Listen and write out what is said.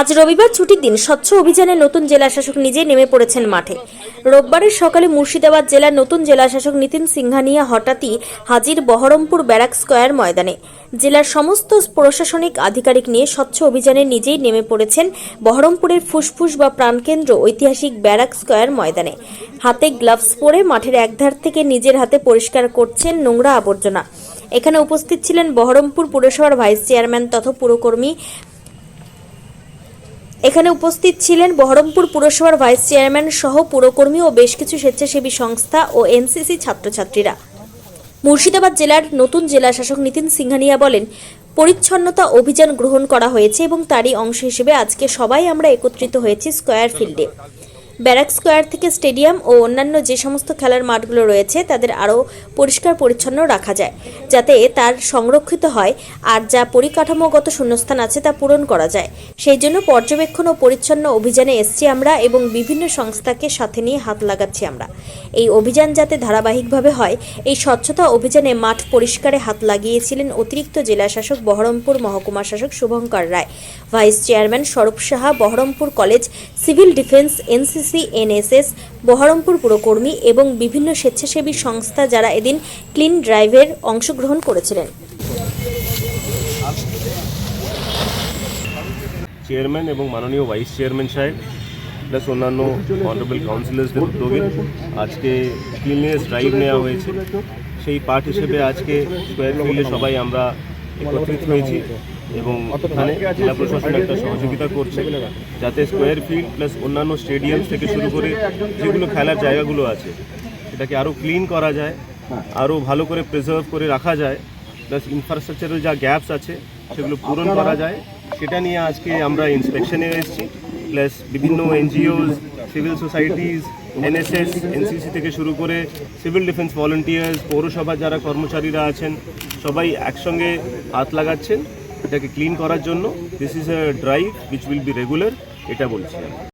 আজ রবিবার ছুটির দিন স্বচ্ছ অভিযানে নতুন জেলা শাসক নিজেই নেমে পড়েছেন মাঠে। রোববারের সকালে মুর্শিদাবাদ জেলার নতুন জেলা শাসক নিতিন সিংহানিয়া হঠাৎই হাজির বহরমপুর ব্যারাক স্কয়ার ময়দানে। জেলার সমস্ত প্রশাসনিক আধিকারিক নিয়ে স্বচ্ছ অভিযানে নিজেই নেমে পড়েছেন বহরমপুরের ফুসফুস বা প্রাণকেন্দ্র ঐতিহাসিক ব্যারাক স্কয়ার ময়দানে। হাতে গ্লাভস পরে মাঠের একধার থেকে নিজের হাতে পরিষ্কার করছেন নোংরা আবর্জনা। এখানে উপস্থিত ছিলেন বহরমপুর পুরসভার ভাইস চেয়ারম্যান তথা পুরকর্মী এখানে উপস্থিত ছিলেন বহরমপুর পুরসভার ভাইস চেয়ারম্যান সহ পুরকর্মী ও বেশ কিছু স্বেচ্ছাসেবী সংস্থা ও এনসিসি ছাত্রছাত্রীরা। মুর্শিদাবাদ জেলার নতুন জেলা শাসক নিতিন সিংহানিয়া বলেন, পরিচ্ছন্নতা অভিযান গ্রহণ করা হয়েছে এবং তারই অংশ হিসেবে আজকে সবাই আমরা একত্রিত হয়েছি স্কয়ার ফিল্ডে। ব্যারাক স্কোয়ার থেকে স্টেডিয়াম ও অন্যান্য যে সমস্ত খেলার মাঠগুলো রয়েছে, তাদের আরও পরিষ্কার পরিচ্ছন্ন রাখা যায়, যাতে তার সংরক্ষিত হয় আর যা পরিকাঠামোগত শূন্যস্থান আছে তা পূরণ করা যায়। সেই জন্য পর্যবেক্ষণ ও পরিচ্ছন্ন অভিযানে এসছি আমরা এবং বিভিন্ন সংস্থাকে সাথে নিয়ে হাত লাগাচ্ছি আমরা। এই অভিযান যাতে ধারাবাহিকভাবে হয়, এই স্বচ্ছতা অভিযানে মাঠ পরিষ্কারে হাত লাগিয়েছিলেন অতিরিক্ত জেলা শাসক বহরমপুর, মহকুমা শাসক Shubhankar Roy, vice chairman Swarup Saha, Baharampur college civil defence NCC NSS, Baharampur পুরকর্মী এবং বিভিন্ন স্বেচ্ছাসেবী সংস্থা যারা এদিন ক্লিন ড্রাইভের অংশগ্রহণ করেছিলেন। চেয়ারম্যান এবং মাননীয় ভাইস চেয়ারম্যান সাহেব প্লাস অন্যান্য অনারেবল কাউন্সিলার্সদের উদ্যোগে আজকে ক্লিননেস ড্রাইভ নেওয়া হয়েছে। সেই পার্ট হিসেবে আজকে স্কোয়ার ফিল্ডে সবাই আমরা একত্রিত হয়েছি। এবং এখানে জেলা প্রশাসন একটা সহযোগিতা করছে যাতে স্কোয়ার ফিল্ড প্লাস অন্যান্য স্টেডিয়াম থেকে শুরু করে যেগুলো খেলার জায়গাগুলো আছে সেটাকে আরও ক্লিন করা যায় আরও ভালো করে প্রিজার্ভ করে রাখা যায় প্লাস ইনফ্রাস্ট্রাকচারের যা গ্যাপস আছে সেগুলো পূরণ করা যায়। সেটা নিয়ে আজকে আমরা ইন্সপেকশনে এসেছি প্লাস বিভিন্ন NGOs civil societies NSS NCC থেকে শুরু করে সিভিল ডিফেন্স ভলেন্টিয়ার্স পৌরসভার যারা কর্মচারীরা আছেন সবাই একসঙ্গে হাত লাগাচ্ছেন। এটাকে ক্লিন করার জন্য। This is a drive which will be regular এটা বলছি আমি।